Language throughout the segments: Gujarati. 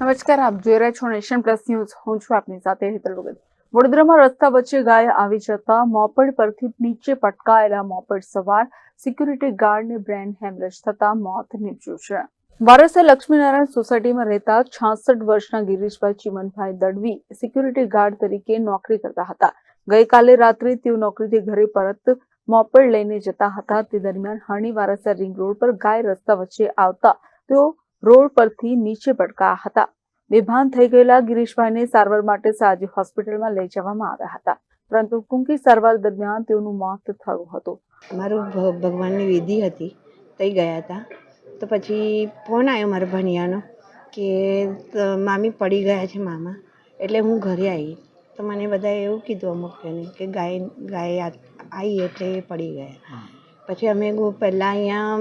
નમસ્કાર, આપ જોઈ રહ્યા છો નેશન પ્લસ ન્યૂઝ. હું છું આપની સાથે હેતલ ભગત વડોદરામાં રસ્તા વચ્ચે ગાય આવી જતા મોપડ પરથી નીચે પટકાયેલા મોપડ સવાર સિક્યુરિટી ગાર્ડને બ્રેન હેમરેજ થતા મોત નીપજ્યું છે. વારસા લક્ષ્મીનારાયણ સોસાયટીમાં રહેતા છાસઠ વર્ષના ગિરીશભાઈ ચિમનભાઈ દડવી સિક્યુરિટી ગાર્ડ તરીકે નોકરી કરતા હતા. ગઈકાલે રાત્રે તેઓ નોકરીથી ઘરે પરત મોપડ લઈને જતા હતા. તે દરમિયાન હરણી વારસા રિંગ રોડ પર ગાય રસ્તા વચ્ચે આવતા તેઓ રોડ પરથી નીચે પડકા હતા. બેભાન થઈ ગયેલા ગિરીશભાઈને સારવાર માટે સાજી હોસ્પિટલમાં લઈ જવામાં આવ્યા હતા. પરંતુ ટૂંકી સારવાર દરમિયાન તેઓનું મોત થયું હતું. મારું ભ- ભગવાનની વિધિ હતી. થઈ ગયા હતા. તો પછી ફોન આવ્યો મારા ભણિયાનો કે મામી પડી ગયા છે મામા. એટલે હું ઘરે આવી તો મને બધાએ એવું કીધું અમુક કે ગાય ગાય આવી એટલે એ પડી ગયા. પછી અમે પહેલાં અહીંયા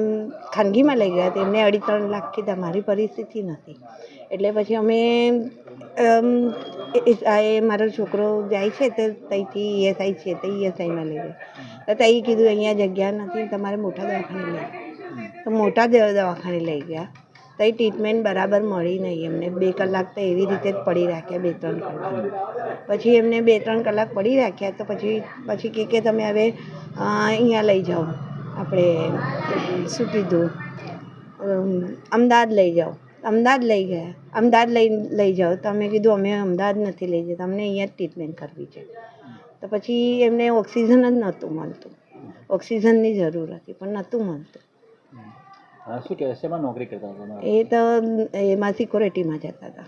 ખાનગીમાં લઈ ગયા તેમને અઢી ત્રણ લાખ કીધા મારી પરિસ્થિતિ નથી. એટલે પછી અમે એ- મારો છોકરો જાય છે તો ત્યાંથી ઈએસઆઈ છે, તો ઈએસઆઈમાં લઈ ગયા. તો ત્યાં કીધું અહીંયા જગ્યા નથી, તમારે મોટા દવાખાને લઈ તો મોટા દવાખાને લઈ ગયા. તો ટ્રીટમેન્ટ બરાબર મળી નહીં. એમને બે કલાક તો એવી રીતે જ પડી રાખ્યા, બે ત્રણ કલાક. પછી એમને બે ત્રણ કલાક પડી રાખ્યા, તો પછી પછી કે તમે હવે અહીંયા લઈ જાઓ. આપણે શું કીધું? અમદાવાદ લઈ જાઓ. અમદાવાદ લઈ ગયા. અમદાવાદ લઈ લઈ જાઓ. તો અમે કીધું અમે અમદાવાદ નથી લઈ જતા. અમને અહીંયા જ ટ્રીટમેન્ટ કરવી છે. તો પછી એમને ઓક્સિજન જ નહોતું મળતું. ઓક્સિજનની જરૂર હતી પણ નહોતું મળતું. શું કહેવાય? શેમાં નોકરી કરતા હતા એ તો એમાં સિક્યોરિટીમાં જતા હતા.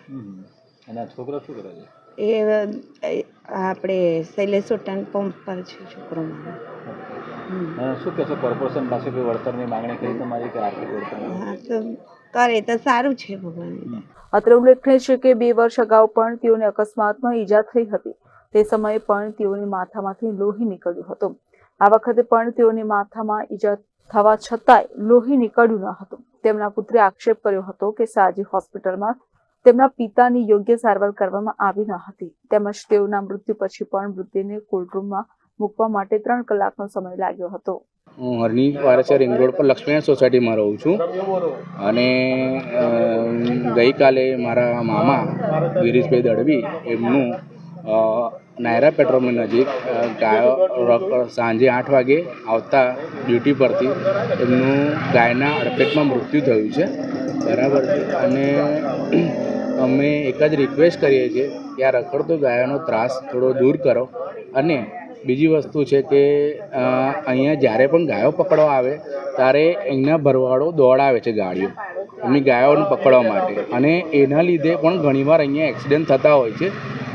અને છોકરો શું કરે છે? એ આપણે શૈલેષ પંપ પર છે છોકરો મારો. શું કહેશો? કોર્પોરેશન પાસે કોઈ વળતરની માંગણી કરી તમારી કે આર્થિક વળતર કરે તો સારું છે અત્રે ઉલ્લેખનીય છે કે બે વર્ષ અગાઉ પણ તેઓને અકસ્માતમાં ઈજા થઈ હતી. તે સમયે પણ તેઓની માથામાંથી લોહી નીકળ્યું હતું. આ વખતે પણ તેઓની માથામાં ઈજા થવા છતાંય લોહી નીકળ્યું ન હતું. તેમના પુત્રે આક્ષેપ કર્યો હતો કે સાજી હોસ્પિટલમાં તેમના પિતાની યોગ્ય સારવાર કરવામાં આવી ન હતી. તેમજ તેઓના મૃત્યુ પછી પણ મૃત્યુને કોલ્ડ રૂમમાં મૂકવા માટે ત્રણ કલાકનો સમય લાગ્યો હતો. હું હરની વારસા રિંગ રોડ પર લક્ષ્મીનારાયણ સોસાયટીમાં રહું છું. અને ગઈકાલે મારા મામા ગિરીશભાઈ દળવી એમનું નાયરા પેટ્રોલની નજીક ગાયો સાંજે આઠ વાગે આવતા ડ્યુટી પરથી એમનું ગાયના અડફેટમાં મૃત્યુ થયું છે. બરાબર છે. અને અમે એક જ રિક્વેસ્ટ કરીએ છીએ કે આ રખડતો ગાયોનો ત્રાસ થોડો દૂર કરો. અને બીજી વસ્તુ છે કે અહીંયા જ્યારે પણ ગાયો પકડવા આવે, ત્યારે અહીંના ભરવાડો દોડાવે છે ગાડીઓ. એમની ગાયોને પકડવા માટે. અને એના લીધે પણ ઘણીવાર અહીંયા એક્સિડન્ટ થતા હોય છે,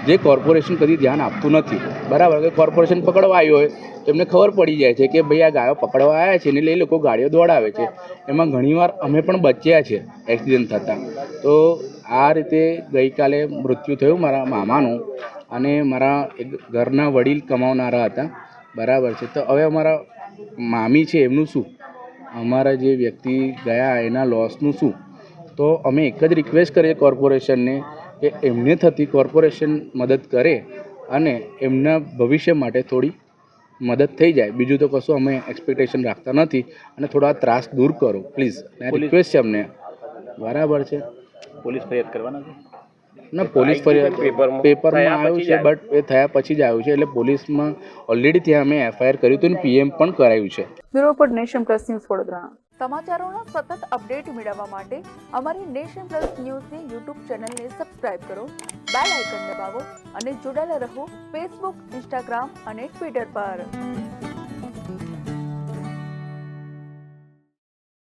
જે કોર્પોરેશન કદી ધ્યાન આપતું નથી. બરાબર, કે કોર્પોરેશન પકડવા આવ્યું હોય, તો એમને ખબર પડી જાય છે કે, ભાઈ, આ ગાયો પકડવા આવ્યા છે એટલે એ લોકો ગાડીઓ દોડાવે છે. એમાં ઘણીવાર અમે પણ બચ્યા છે એક્સિડન્ટ થતાં. તો આ રીતે ગઈકાલે મૃત્યુ થયું મારા મામાનું. અને મારા એક ઘરના વડીલ કમાવનારા હતા બરાબર છે. તો હવે અમારા મામી છે એમનું શું? અમારા જે વ્યક્તિ ગયા એના લોસનું શું? તો અમે એક જ રિક્વેસ્ટ કરીએ કોર્પોરેશનને કે એમને થતી કોર્પોરેશન મદદ કરે અને એમના ભવિષ્ય માટે થોડી મદદ થઈ જાય. બીજું તો કશું અમે એક્સપેક્ટેશન રાખતા નથી અને થોડા ત્રાસ દૂર કરો પ્લીઝ રિક્વેસ્ટ છે અમને. બરાબર છે. પોલીસ ફરિયાદ કરવાના છે? ના પોલીસ પેપરમાં આવ્યું છે બટ એ થયા પછી જ આવ્યું છે. એટલે પોલીસમાં ઓલરેડી ત્યાં અમે એફઆઈઆર કર્યું હતું અને પીએમ પણ કરાયું છે. Bureau nation plus news Vadodara. સમાચારોના સતત અપડેટ મેળવવા માટે અમારી નેશન પ્લસ ન્યૂઝની યુટ્યુબ ચેનલને સબસ્ક્રાઇબ કરો બેલ આઇકન દબાવો અને જોડાયેલા રહો ફેસબુક ઇન્સ્ટાગ્રામ અને ટ્વિટર પર.